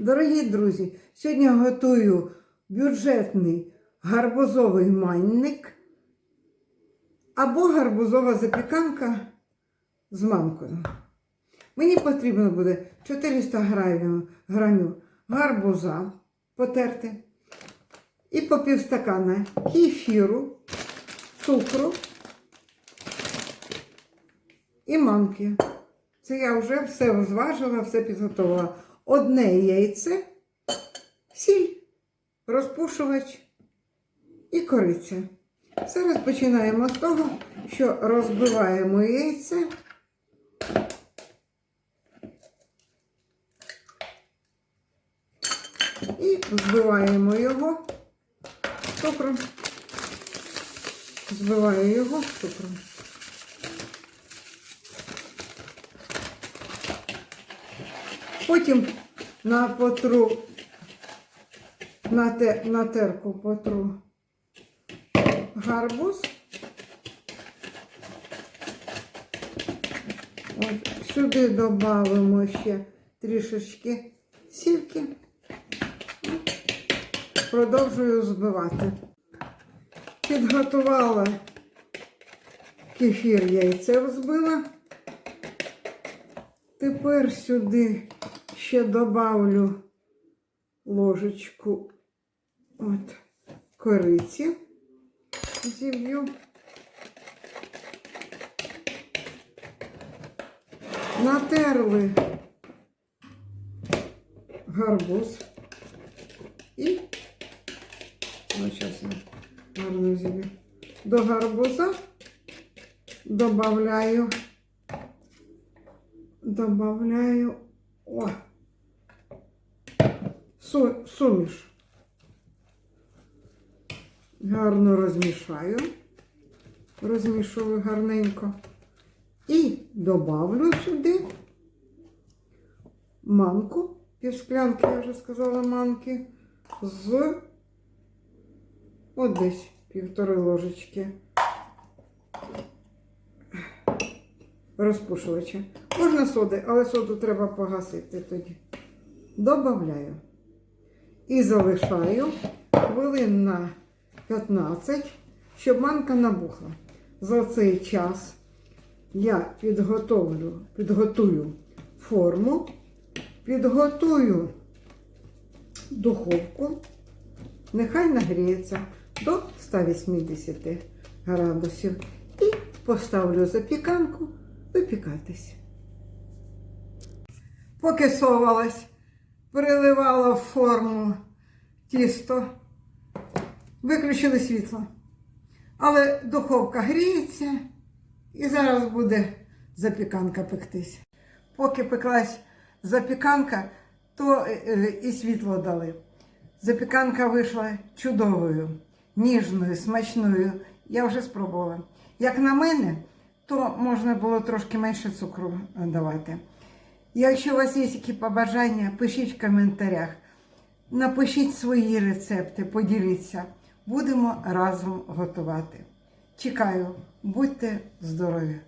Дорогі друзі, сьогодні готую бюджетний гарбузовий манник або гарбузова запіканка з манкою. Мені потрібно буде 400 грамів, грамів гарбуза потерти і по півстакана кефіру, цукру і манки. Це я вже все зважила, все підготувала. Одне яйце, сіль, розпушувач і кориця. Зараз починаємо з того, що розбиваємо яйце. І збиваємо його цукром. Збиваю його цукром. Потім на потру, на, те, на терку потру гарбуз. От сюди додамо ще трішечки сірки. Продовжую збивати. Підготувала кефір яйце взбила. Тепер сюди ще добавлю ложечку от кориці. Зіб'ю. Натерли гарбуз і ну, зараз я гарно зіб'ю. До гарбуза добавляю добавляю о, су, суміш. Гарно розмішаю, розмішую гарненько. І добавлю сюди манку, півсклянки, я вже сказала, манки, з от десь півтори ложечки розпушувача. Можна соди, але соду треба погасити тоді. Добавляю. І залишаю хвилин на 15, щоб манка набухла. За цей час я підготовлю, підготую форму, підготую духовку, нехай нагріється до 180 градусів. І поставлю запіканку випікатись. Поки совалась, переливала в форму тісто, виключили світло. Але духовка гріється і зараз буде запіканка пектись. Поки пеклась запіканка, то е, е, і світло дали. Запіканка вийшла чудовою, ніжною, смачною. Я вже спробувала. Як на мене, то можна було трошки менше цукру давати. Якщо у вас є які побажання, пишіть в коментарях. Напишіть свої рецепти, поділіться. Будемо разом готувати. Чекаю, будьте здорові!